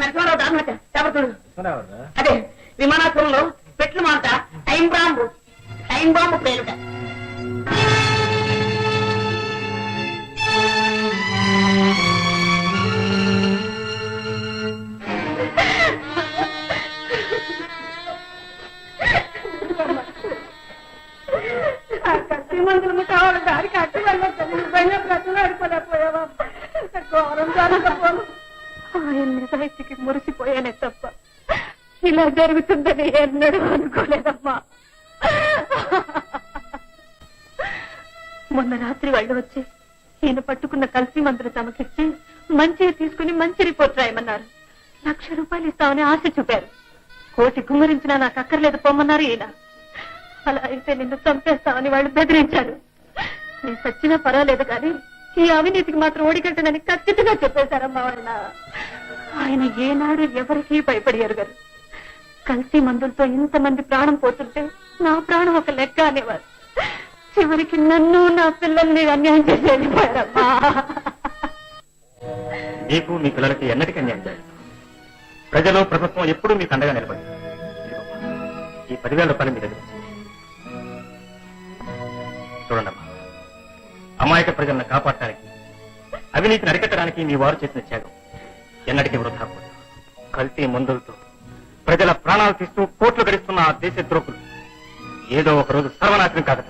నరసింహారావు చెప్పడు అదే విమానాశ్రయంలో పెట్లు మాట టైం బాంబు. టైం బాంబు పేరుట మందులు కావాలి దానికి అట్టి వెళ్ళొద్దు. నిజంగా ప్రజలు ఆడిపోలేకపోయావా ఘోరం జరగకపోను. ఆయన నిజాయితీకి మురిసిపోయానే తప్ప ఇలా జరుగుతుందని ఎన్నడూ అనుకోలేదమ్మా. మొన్న రాత్రి వాళ్ళు వచ్చి ఈయన పట్టుకున్న కల్తీ మందులు తమకిచ్చి మంచిగా తీసుకుని మంచి రిపోర్ట్ రాయమన్నారు. లక్ష రూపాయలు ఇస్తామని ఆశ చూపారు. కోటి గుమ్మరించినా నాకు అక్కర్లేదు పొమ్మన్నారు ఈయన. అలా అయితే నిన్ను చంపేస్తామని వాళ్ళు బెదిరించారు. నేను సచ్చినా పర్వాలేదు కానీ ఈ అవినీతికి మాత్రం ఓడికట్టనని ఖచ్చితంగా చెప్పేశారమ్మా ఆయన. ఆయన ఏనాడు ఎవరికీ భయపడి గారు. కల్తీ మందులతో ఇంతమంది ప్రాణం పోతుంటే నా ప్రాణం ఒక లెక్క అనేవారు. చివరికి నన్ను నా పిల్లల్ని అన్యాయం చేసి వెళ్ళిపోయారమ్మా. మీకు మీ పిల్లలకి ఎన్నటికీ అన్యాయం చేయాలి ప్రజలు ప్రభుత్వం ఎప్పుడూ మీకు అండగా నిలబడి ఈ పదివేల రూపాయలు మీ దగ్గర చూడండి అమ్మా అమాయక ప్రజలను కాపాడటానికి అవినీతిని అరికట్టడానికి మీ వారు చేసిన త్యాగం ఎన్నటికీ వృధా కల్తీ మందులతో ప్రజల ప్రాణాలు తీస్తూ కోట్లు గడిస్తున్న ఆ దేశ ద్రోహులు ఏదో ఒక రోజు సర్వనాశనం కాదట